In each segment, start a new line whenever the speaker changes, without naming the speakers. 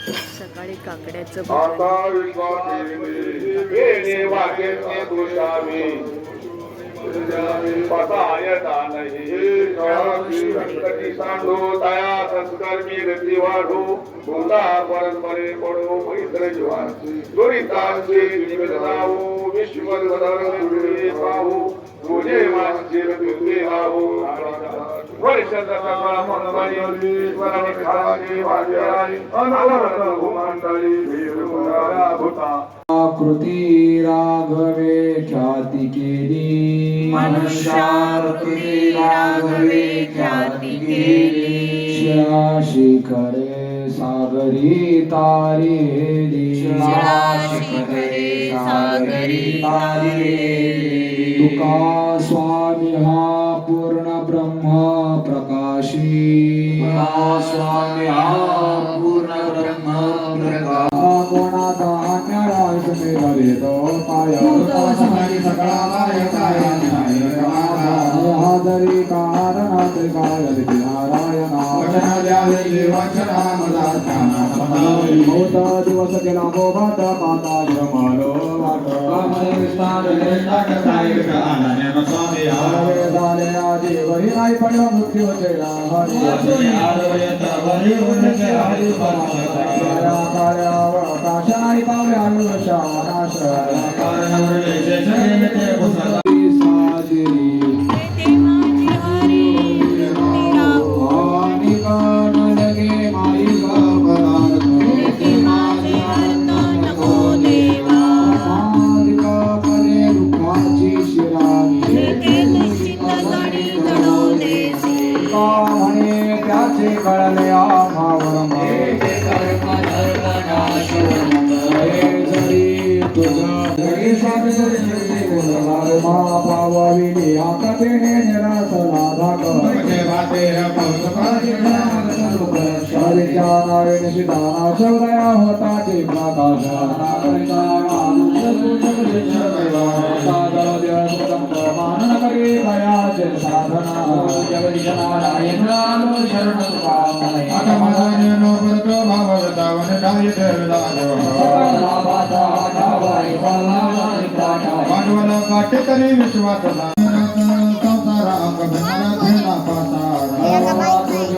सकाळी काकड्याचं
पडो मैत्र जीवा दुरितांचे विश्वधर गुरुवे पाहू तुझे मानशील तुझे राहू वर्षाचा सकाळ मनमानी ईश्वराने खाली वाजवाई अनवरत भूमंडळी वीर भूता
कृती राघवे ख्याती केली
मनुष्याकृती राघवे ख्याती केली.
शिखरे सागरी तारी
शिखरे सागरी तारी
तुका स्वामी हा स्वामी पूर्ण ब्रह्म हादरी कारणात काय नारायणा दिवस गेला गोभात पाता श्रमालो وا مے नारायण शिदाना शौदया होता ते प्रकाश मानन करी दयाचे
भांडवल काटेकरी विश्वास संसारा अंग भिन्ना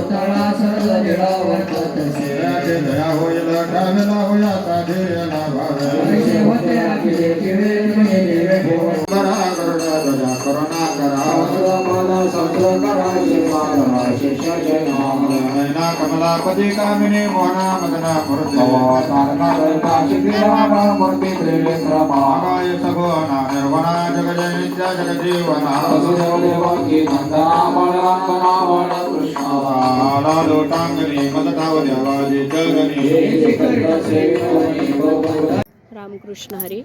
पुतळा सर्व निरावर्तसे
देवाचे दया होईल ठाणला होया साधेला भावे
होते अखिले किरे तुम्ही देवे
करा गरुडा गजा करुणा करा नैना कमलापती कामिने मोहना मदना मूर्ती आगाय सगुणा निर्वणा जगजय नित्य जगजीवना आला लोटांगणी मदताव देवाजी जगनी
रामकृष्ण हरी.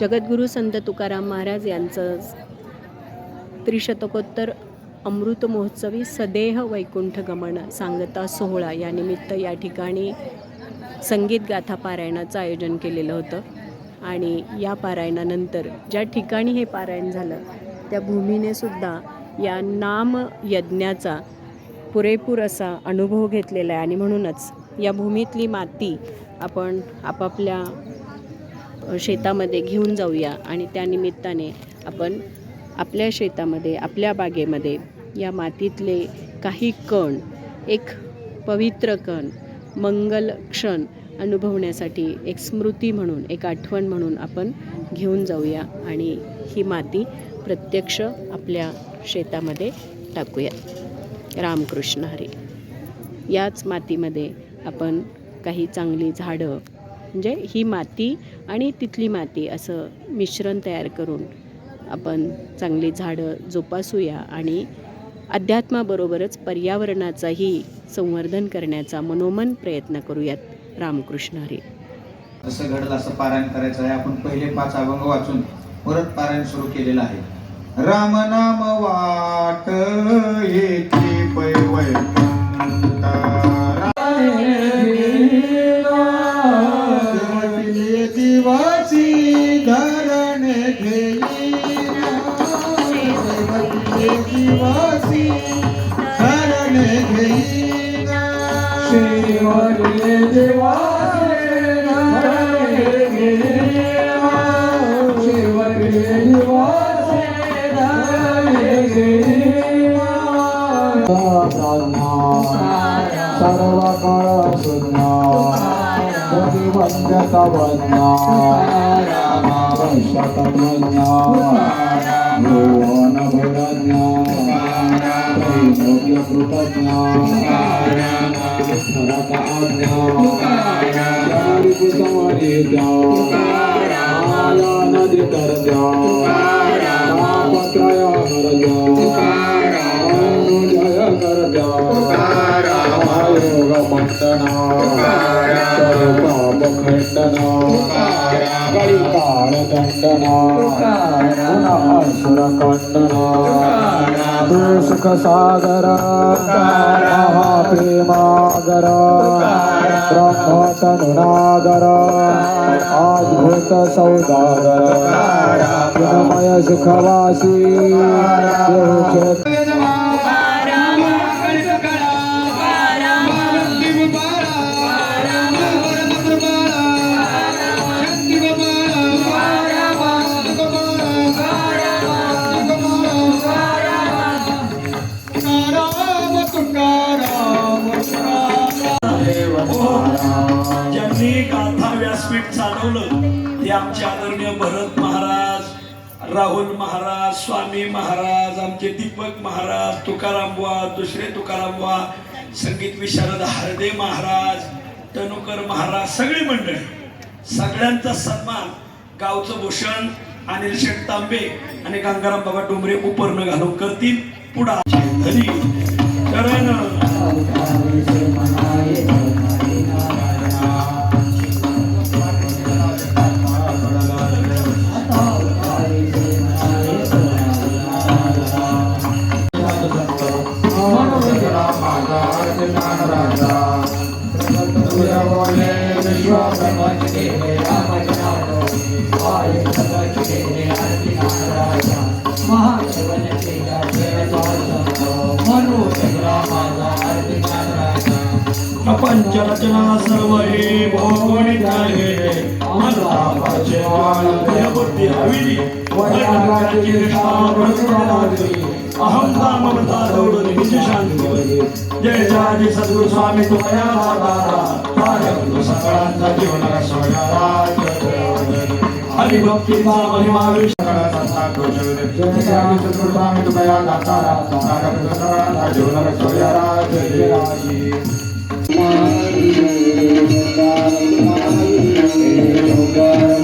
जगद्गुरू संत तुकाराम महाराज यांचं त्रिशतकोत्तर अमृत महोत्सवी सदेह वैकुंठ गमन सांगता सोहळा या निमित्त या ठिकाणी संगीत गाथा पारायणाचं आयोजन केलेलं होतं. आणि या पारायणानंतर ज्या ठिकाणी हे पारायण झालं त्या भूमीने सुद्धा या नाम यज्ञाचा पुरेपूर असा अनुभव घेतलेला आहे. आणि म्हणूनच या भूमीतली माती आपण आपापल्या शेतामध्ये घेऊन जाऊया आणि त्या निमित्ताने आपण आपल्या शेतामध्ये आपल्या बागेमध्ये या मातीतले काही कण एक पवित्र कण मंगल क्षण अनुभवण्यासाठी एक स्मृती म्हणून एक आठवण म्हणून आपण घेऊन जाऊया आणि ही माती प्रत्यक्ष आपल्या शेतामध्ये टाकूया. रामकृष्ण हरी. याच मातीमध्ये आपण काही चांगली झाडं म्हणजे ही माती आणि तिथली माती असं मिश्रण तयार करून आपण चांगली झाडं जोपासूया आणि अध्यात्माबरोबरच पर्यावरणाचाही संवर्धन करण्याचा मनोमन प्रयत्न करूयात. रामकृष्ण हरी.
जसं घडलं असं पारायण करायचं आहे. आपण पहिले पाच अभंग वाचून परत पारायण सुरू केलेलं आहे. राम नाम वाट येते पै
सर्व काळ सुन्ना प्रतिबंधक वन्ना शतमन्ना भुवन भुरन्ना त्रैलोक्य कृतज्ञा विठ्ठलक आज्ञा चारिक समरित्या माया नदी तरत्या तापत्रय हरजा जय करजा योग मंडना सर्व सागर महाप्रेमागर अद्भुत सौदागर विनमय सुखवास देव क्षेत्र
राहुल महाराज स्वामी महाराज आमचे दीपक महाराज तुकाराम बुवा दुसरे तुकाराम बुवा संगीत विशारद हरदे महाराज तनुकर महाराज सगळी मंडळी सगळ्यांचा सन्मान गावचं भूषण अनिल शेठ तांबे आणि गंगाराम बाबा डोंबरे उपर्ण घालून करतील पुढा धरी कारण पंचरचना सर्व हे भौगोलिक आहे अनुतापाचे वाळ बुद्धी हवी वैराग्याची निष्ठा प्रकृती अहम ममता दौडून निज शांती जय जय सद्गुरु स्वामी तुमया दाता कार्य सगळ्यांचा जीवन हरिभक्तीचा महिमा विष्णू
हे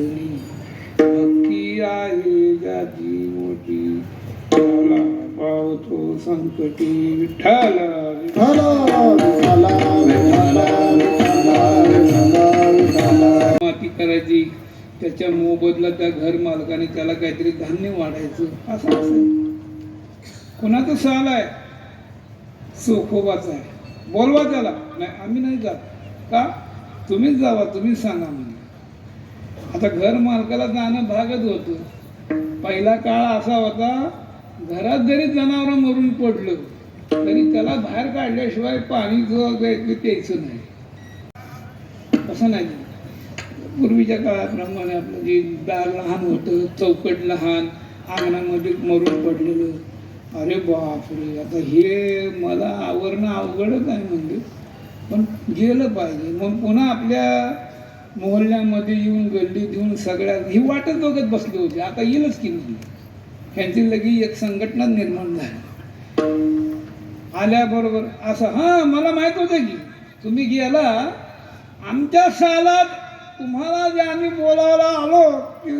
जणी भक्ती आहे ज्याची मोठी त्याला पावतो संकटी विठ्ठल. माती करायची त्याच्या मोबदला त्या घर मालकाने त्याला काहीतरी धान्य वाढायचं. असं असेल कोणाचं साल आहे? चोखोबाचा आहे. बोलवा त्याला. नाही आम्ही नाही जात. का? तुम्हीच जावा तुम्हीच सांगा आता घर मालकाला जाणं भागच होतं. पहिला काळ असा होता घरात जरी जनावर मरून पडलं तरी त्याला बाहेर काढल्याशिवाय पाणी जो द्यायचं नाही. असं नाही. पूर्वीच्या काळाप्रमाणे आपलं जे दार लहान होतं चौकट लहान अंगणामध्ये मरून पडलेलं. अरे बापरे आता हे मला आवरणं अवघडच आहे म्हणजे. पण गेलं पाहिजे. मग पुन्हा आपल्या मोहल्ल्यामध्ये येऊन गल्ली देऊन सगळ्या ही वाटच बघत बसले होते. आता येईलच की नाही? ह्यांची लगी एक संघटना निर्माण झाली. आल्याबरोबर असं हां मला माहीत होतं की तुम्ही गेला आमच्या सालात तुम्हाला जे आम्ही बोलावला आलो की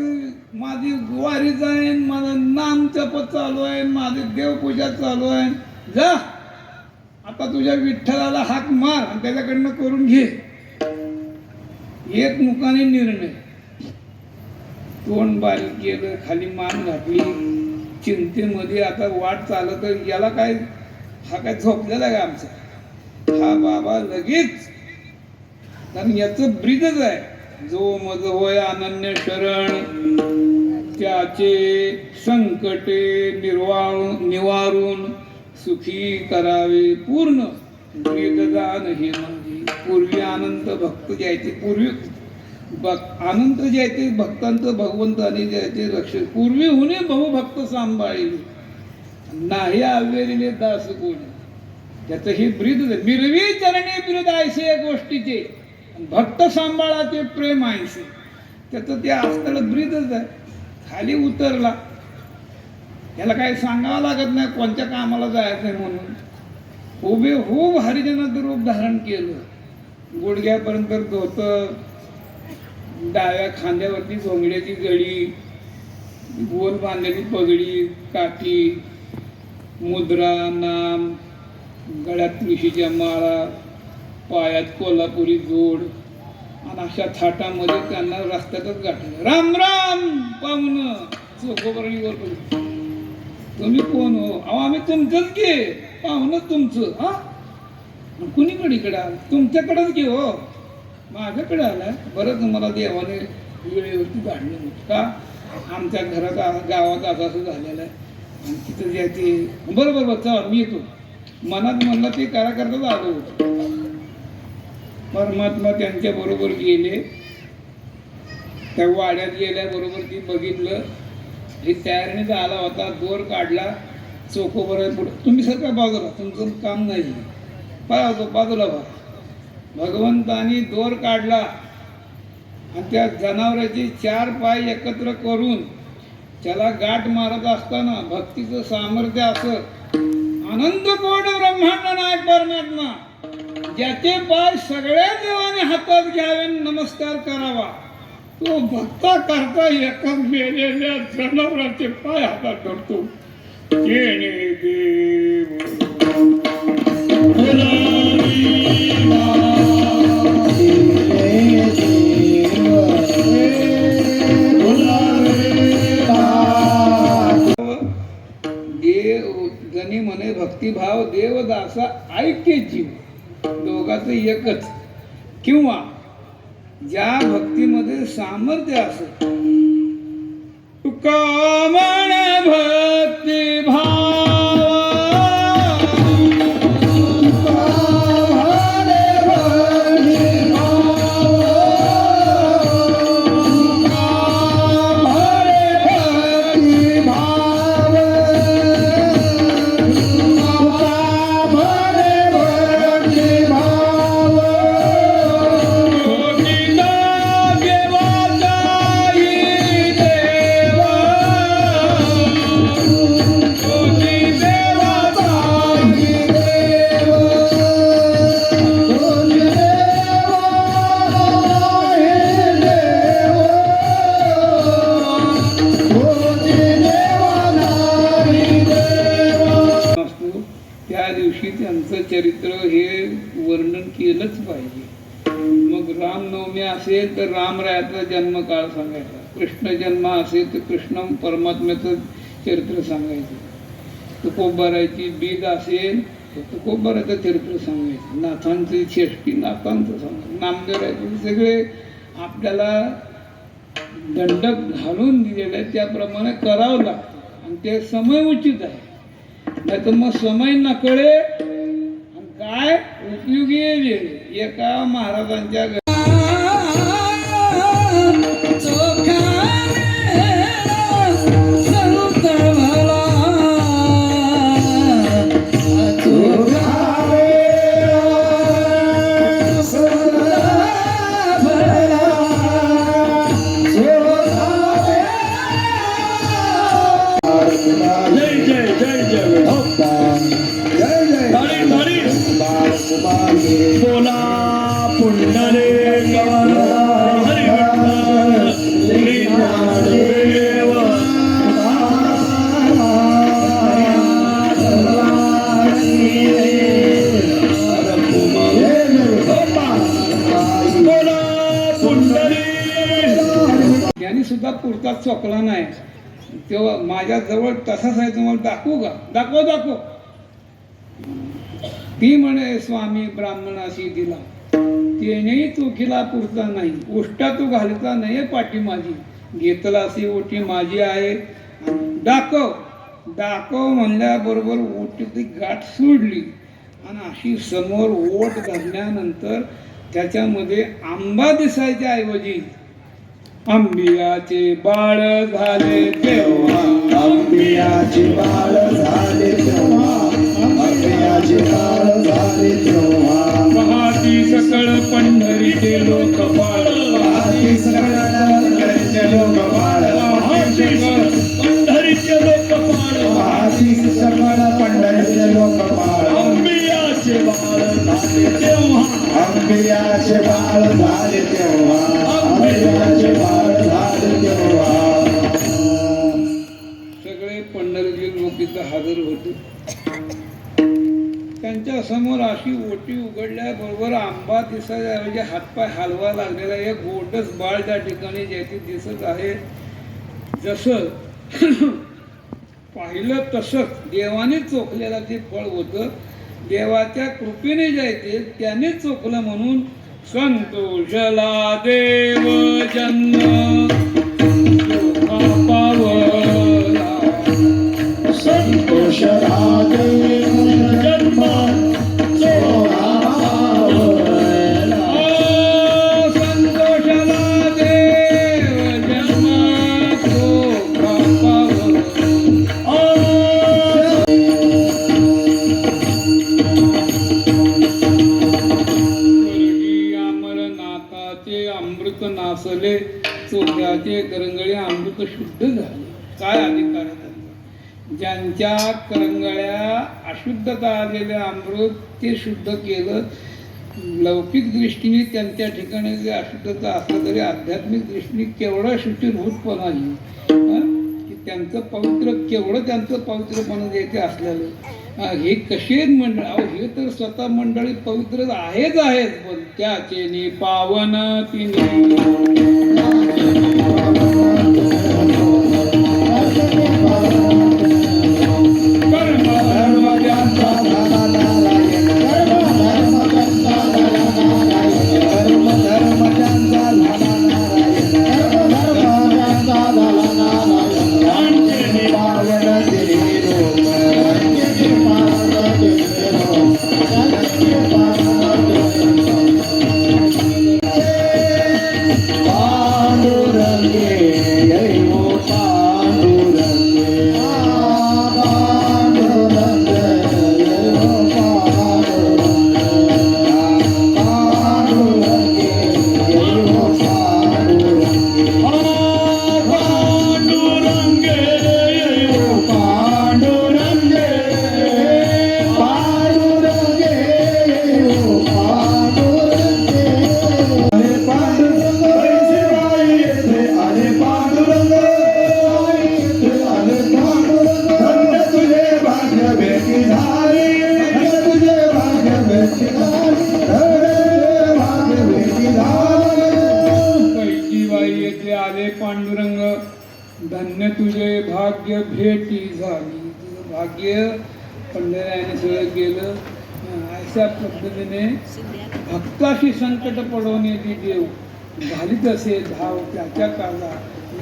माझी गुवारी जाईन माझं नाम जपत चालू आहे माझी देवपूजा चालू आहे. जा आता तुझ्या विठ्ठलाला हाक मार आणि त्याच्याकडनं करून घे. एक मुखाने निर्णय. तोंड बारीक केलं खाली मान घातली. चिंतेमध्ये आता वाट चालत तर याला काय हा काय झोपलेला आहे का आमचा? हा बाबा लगेच. कारण याचं ब्रिजच आहे. जो मज होय अनन्य शरण त्याचे संकटे निर्वाळून निवारून सुखी करावे पूर्ण ब्रीददान हे पूर्वी अनंत भक्त द्यायचे पूर्वी भक् अनंत जे आहे ते भक्तांचं भगवंताने जे आहे ते रक्षण. पूर्वी होणे बहुभक्त सांभाळले नाही आवेरिले दास कोणी? त्याचं हे ब्रीद मिरवी चरणी ब्रीद आयसे या गोष्टीचे. भक्त सांभाळाचे प्रेम आयसे. त्याचं ते आजकाल ब्रीदच आहे. खाली उतरला. त्याला काही सांगावं लागत नाही कोणत्या कामाला जायचं म्हणून. उभे हो हरिजनाचं रूप धारण केलं. गुडघ्यापर्यंत धोतं डाव्या खांद्यावरती घोंगड्याची गळी गोल बांधलेली पगडी काठी मुद्रा नाम गळ्यात तुळशीच्या माळा पायात कोल्हापुरी जोड आणि अशा थाटामध्ये त्यांना रस्त्यातच गाठलं राम राम! पाहुणं चोखोबरणीवर तुम्ही कोण हो? अहो आम्ही तुमचंच घे पाहुणं तुमचं हा? कुणीकडे इकडे आलं? तुमच्याकडंच घे हो? माझ्याकडे आलाय बरं तुम्हाला देवाने वेळेवरती काढलं होतं का? आमच्या घरात गावाचा गावात असं असं झालेलं आहे. आणि तिथं जे ते बरं बरं बरं चला मी येतो. मनात म्हणलं ते करा करताच आलो परमात्मा त्यांच्या बरोबर गेले. त्या वाड्यात गेल्याबरोबर ती बघितलं. हे तयारीने आला होता. दोर काढला. चोखोबर पुढे तुम्ही सर काय बाजूला तुमचं काम नाही. पाय बाजूला व्हा भगवंतानी दोर काढला. आणि त्या जनावराचे चार पाय एकत्र करून त्याला गाठ मारत असताना भक्तीचं सामर्थ्य असं. आनंद कोण ब्रह्मांड नाय परमात्मा ज्याचे पाय सगळ्या देवाने हातात घ्यावे नमस्कार करावा. तो भक्ता करता एका मेलेल्या जनावराचे पाय हातात धरतो. येणे देव. म्हणे भक्तिभाव देवदासा ऐक्य जीव. दोघाच एकच. किंवा ज्या भक्तीमध्ये सामर्थ्य असत तुका असेल तर रामरायाचा जन्मकाळ सांगायचा. कृष्ण जन्म असेल तर कृष्ण परमात्म्याचं चरित्र सांगायचं. तुकोबारायची बीज असेल तर तुकोबाराचं चरित्र सांगायचं. नाथांची शेष्टी नाथांचं सांगायचं. नामदेवरायचे सगळे आपल्याला दंडक घालून दिलेलं आहे त्याप्रमाणे करावं लागतं. आणि ते समय उचित आहे. नाही तर मग समय नकळे आणि काय उपयोगी वेळ? एका महाराजांच्या जवळ आहे तुम्हाला दाखवू का? दाखव दाखव. ती म्हणे स्वामी ब्राह्मणाशी दिला. तेनेही चुकीला पुरता नाही. उष्टा तू घालता नाही पाठी माझी. घेतलासी ओटी माझी आहे. दाखव. दाखव म्हणल्याबरोबर ओटी ती गाठ सोडली. आणि अशी समोर ओट घालल्यानंतर त्याच्यामध्ये आंबा दिसायच्या ऐवजी आंबियाचे बाळ झाले तेव्हा.
आंबियाचे बाळ झाले तेव्हा. आंबियाचे बाळ झाले तेव्हा.
पहाटी सकळ पंढरीचे लोक बाळ.
आधी सगळ्यांचे लोक बाळ.
सकळ पंढरीचे लोक
आधी सगळ पंढरीचे लोक बाळ.
अंबियाचे बाळ झाले तेव्हा.
आंबियाचे बाळ झाले तेव्हा.
आंबा दिसायच्या ऐवजी हातपाय हलवा लागलेला एक गोटच बाळ त्या ठिकाणी ज्याची दिसत आहे. जसं पाहिलं तसंच देवाने चोखलेलं ते फळ होतं. देवाच्या कृपेने जायचे त्याने चोखलं म्हणून संतोषला देव जन्म. त्यांच्या करंगळ्या अशुद्धता आलेले अमृत ते शुद्ध केलं. लौकिक दृष्टीने त्यांच्या ठिकाणी जे अशुद्धता असलं तरी आध्यात्मिक दृष्टीने केवढा शुचिर्भूतपणा आहे हं? की त्यांचं पवित्र केवढं त्यांचं पवित्रपणा जे ते असलेलं. हे कसे मंडळ? अहो हे तर स्वतः मंडळी पवित्र आहेच आहेत पण त्याचे पावन तिने घालीत धाव त्याच्या काळा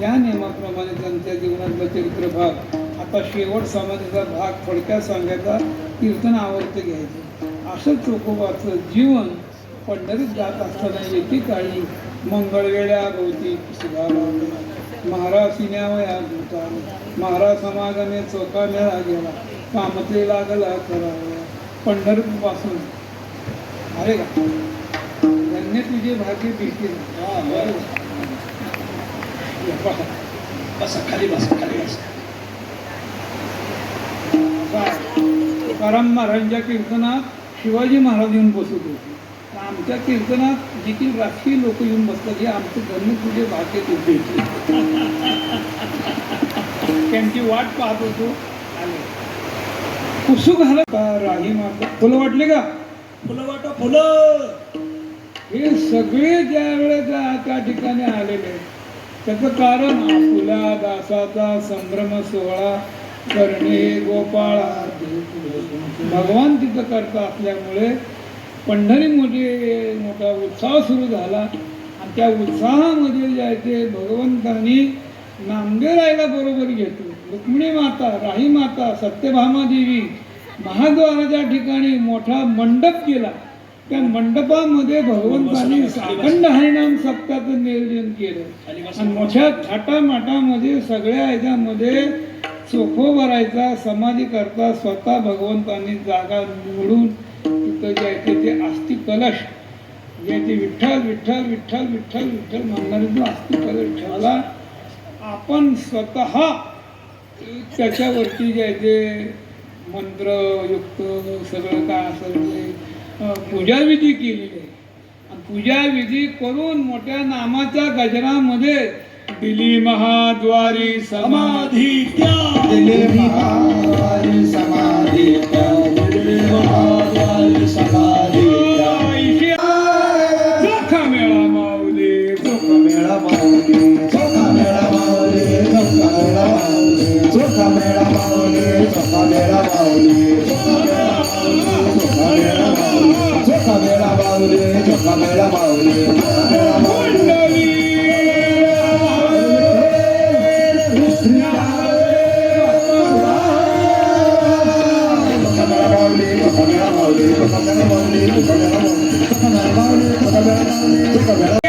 या नियमाप्रमाणे त्यांच्या जीवनातला चरित्र भाग आता शेवट समाजाचा भाग थोडक्यात सांगायचा कीर्तन आवर्त घ्यायचं. असं चोखोबाचं जीवन पंढरीत जात असताना एकेकाळी मंगळवेळ्या भोवती सुधा महाराज सिन्यावया भूता महाराज समागमे चौका मेळा गेला कामते लागला करावया पंढरपासून अरे का? तुझे भाग्य भेटतील
बसा खाली बसा खाली बसा.
तुकाराम महाराजांच्या कीर्तनात शिवाजी महाराज येऊन बसत होते. आमच्या कीर्तनात देखील राजकीय लोक येऊन बसतात. हे आमचं धन्य तुझे भाग्य तू भेटले त्यांची वाट पाहत होतो. कुसुक घालत राही माता. फुलं वाटले का?
फुलं वाटा फुलं.
हे सगळे ज्या वेळेला त्या ठिकाणी आलेले आहेत, त्याचं कारण आपल्या दासाचा संभ्रम सोहळा करणे गोपाळा भगवान तिथं करता असल्यामुळे पंढरी पंढरीमध्ये मोठा उत्साह सुरू झाला. आणि त्या उत्साहामध्ये जे आहे ते भगवंतांनी नामदेव बरोबर घेतलं. रुक्मिणी माता राही माता सत्यभामा देवी महाद्वाराच्या ठिकाणी मोठा मंडप केला त्या मंडपामध्ये भगवंतांनी अखंड हरिनाम सप्ताचं नियोजन केलं. आणि मोठ्या थाटामाटामध्ये सगळ्या ह्याच्यामध्ये चोखो भरायचा समाधी करता स्वतः भगवंतांनी जागा निवडून तिथं जे आहे ते ते अस्थि कलश जे ते विठ्ठल विठ्ठल विठ्ठल विठ्ठल विठ्ठल म्हणणारे जो अस्थि कलश ठेवला आपण स्वतः त्याच्यावरती जे आहे ते मंत्रयुक्त सगळं काय असेल ते अं, पूजाविधी केलेली आहे. पूजाविधी करून मोठ्या नामाच्या गजरामध्ये दिली महाद्वारी समाधी
समाधी
महाद्वारी समाधी महाद्वारी समाधी. বেড়া